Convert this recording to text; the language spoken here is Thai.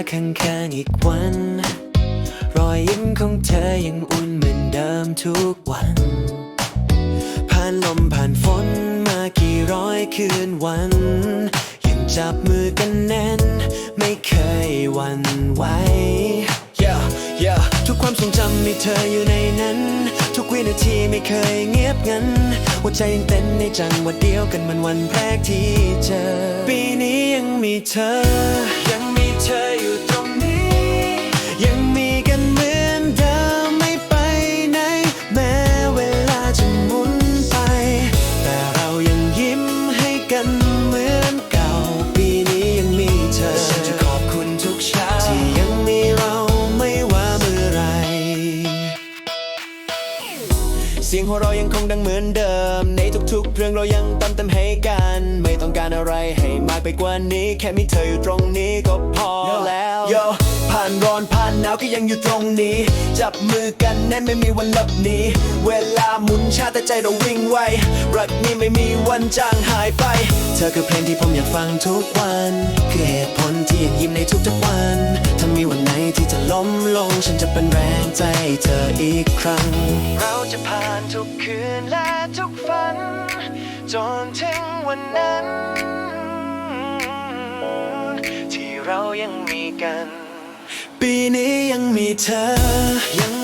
อีกวัน รอยยิ้มของเธอยังอุ่นเหมือนเดิมทุกวัน ผ่านลมผ่านฝนมากี่ร้อยคืนวัน ยังจับมือกันแน่น ไม่เคยหวันไหว yeah, yeah ทุกความทรงจำมีเธออยู่ในนั้น ทุกวินาทีไม่เคยเงียบงันหัวใจยังเต้นในจังหวะเดียวกันมันวันแรกที่เจอ ปีนี้ยังมีเธอ เสียงหัวเรายังคงดังเหมือนเดิม ในทุกๆเรื่องเรายังเติมเต็มให้กัน ไม่ต้องการอะไรให้มากไปกว่านี้ แค่มีเธออยู่ตรงนี้ก็พอแล้วโยผ่านร้อนผ่านหนาวก็ยังอยู่ตรงนี้ จับมือกันแน่นไม่มีวันหลับหนีเวลาหมุนชาแต่ใจเราวิ่งไวรักนี้ไม่มีวันจางหายไป เธอคือเพลงที่ผมอยากฟังทุกวัน คือเหตุผลที่ยังยิ้มในทุกๆวัน ล้มลงฉันจะเป็นแรงใจให้เธออีกครั้ง เราจะผ่านทุกคืนและทุกฝัน จนถึงวันนั้น ที่เรายังมีกัน ปีนี้ยังมีเธอยัง